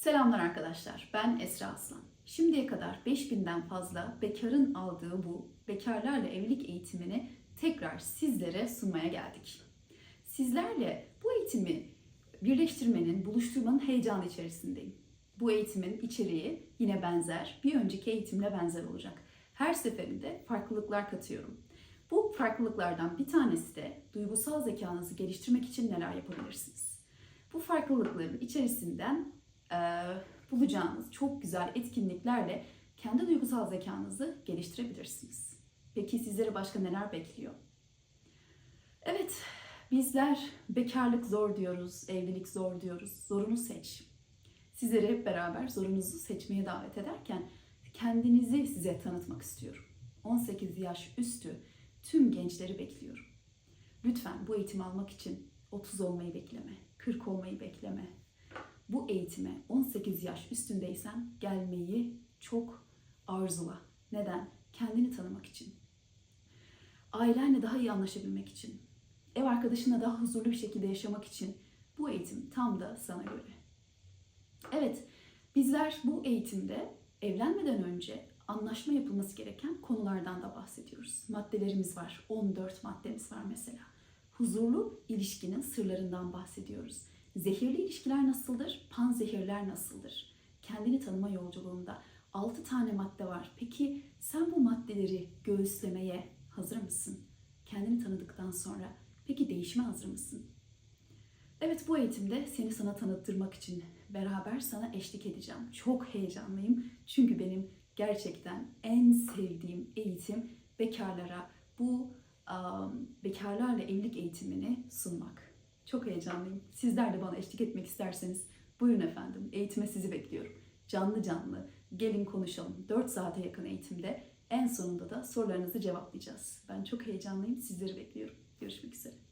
Selamlar arkadaşlar, ben Esra Aslan. Şimdiye kadar 5000'den fazla bekarın aldığı bu bekarlarla evlilik eğitimini tekrar sizlere sunmaya geldik. Sizlerle bu eğitimi birleştirmenin, buluşturmanın heyecanı içerisindeyim. Bu eğitimin içeriği yine benzer, bir önceki eğitimle benzer olacak. Her seferinde farklılıklar katıyorum. Bu farklılıklardan bir tanesi de duygusal zekanızı geliştirmek için neler yapabilirsiniz? Bu farklılıkların içerisinden e, bulacağınız çok güzel etkinliklerle kendi duygusal zekanızı geliştirebilirsiniz. Peki sizleri başka neler bekliyor? Evet, bizler bekarlık zor diyoruz, evlilik zor diyoruz. Zorunu seç. Sizleri hep beraber zorunuzu seçmeye davet ederken kendinizi size tanıtmak istiyorum. 18 yaş üstü tüm gençleri bekliyorum. Lütfen bu eğitimi almak için 30 olmayı bekleme, 40 olmayı bekleme. Bu eğitime 18 yaş üstündeysen gelmeyi çok arzula. Neden? Kendini tanımak için. Ailenle daha iyi anlaşabilmek için. Ev arkadaşınla daha huzurlu bir şekilde yaşamak için bu eğitim tam da sana göre. Evet, bizler bu eğitimde evlenmeden önce anlaşma yapılması gereken konulardan da bahsediyoruz. Maddelerimiz var. 14 maddemiz var mesela. Huzurlu ilişkinin sırlarından bahsediyoruz. Zehirli ilişkiler nasıldır? Panzehirler nasıldır? Kendini tanıma yolculuğunda 6 tane madde var. Peki sen bu maddeleri göğüslemeye hazır mısın? Kendini tanıdıktan sonra peki değişime hazır mısın? Evet bu eğitimde seni sana tanıttırmak için beraber sana eşlik edeceğim. Çok heyecanlıyım. Çünkü benim gerçekten en sevdiğim eğitim bekarlara bu um, bekarlarla evlilik eğitimini sunmak. Çok heyecanlıyım. Sizler de bana eşlik etmek isterseniz buyurun efendim. Eğitime sizi bekliyorum. Canlı canlı gelin konuşalım. 4 saate yakın eğitimde en sonunda da sorularınızı cevaplayacağız. Ben çok heyecanlıyım. Sizleri bekliyorum. Görüşmek üzere.